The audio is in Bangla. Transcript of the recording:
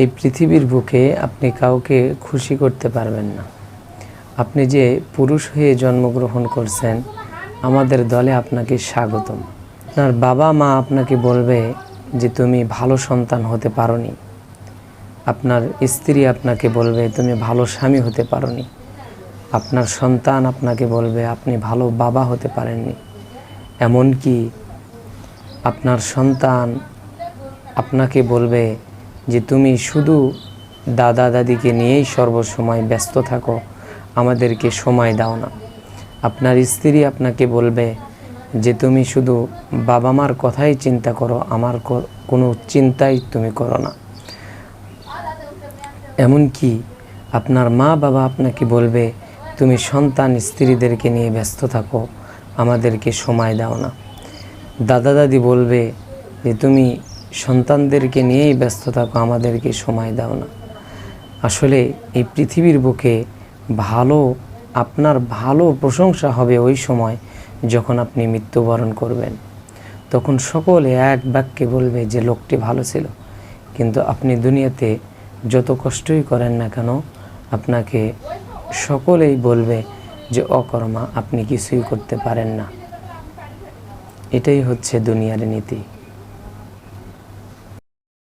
এই পৃথিবীর বুকে আপনি কাউকে খুশি করতে পারবেন না। আপনি যে পুরুষ হয়ে জন্মগ্রহণ করছেন, আমাদের দলে আপনাকে স্বাগতম। আপনার বাবা মা আপনাকে বলবে যে তুমি ভালো সন্তান হতে পারোনি। আপনার স্ত্রী আপনাকে বলবে, তুমি ভালো স্বামী হতে পারোনি। আপনার সন্তান আপনাকে বলবে, আপনি ভালো বাবা হতে পারেননি। এমনকি আপনার সন্তান আপনাকে বলবে যে তুমি শুধু দাদা দাদিকে নিয়েই সর্বসময় ব্যস্ত থাকো, আমাদেরকে সময় দাও না। আপনার স্ত্রী আপনাকে বলবে যে, তুমি শুধু বাবা মার কথাই চিন্তা করো, আমার কোনো চিন্তাই তুমি করো না। এমনকি আপনার মা বাবা আপনাকে বলবে, তুমি সন্তান স্ত্রীদেরকে নিয়ে ব্যস্ত থাকো, আমাদেরকে সময় দাও না। দাদা দাদি বলবে যে, তুমি সন্তানদেরকে নিয়েই ব্যস্ত থাকো আমাদেরকে সময় দাও না। আসলে এই পৃথিবীর বুকে ভালো, আপনার ভালো প্রশংসা হবে ওই সময় যখন আপনি মৃত্যুবরণ করবেন। তখন সকলে এক বাক্যে বলবে যে, লোকটি ভালো ছিল। কিন্তু আপনি দুনিয়াতে যত কষ্টই করেন না কেন, আপনাকে সকলেই বলবে যে, অকর্মা, আপনি কিছুই করতে পারেন না। এটাই হচ্ছে দুনিয়ার নীতি।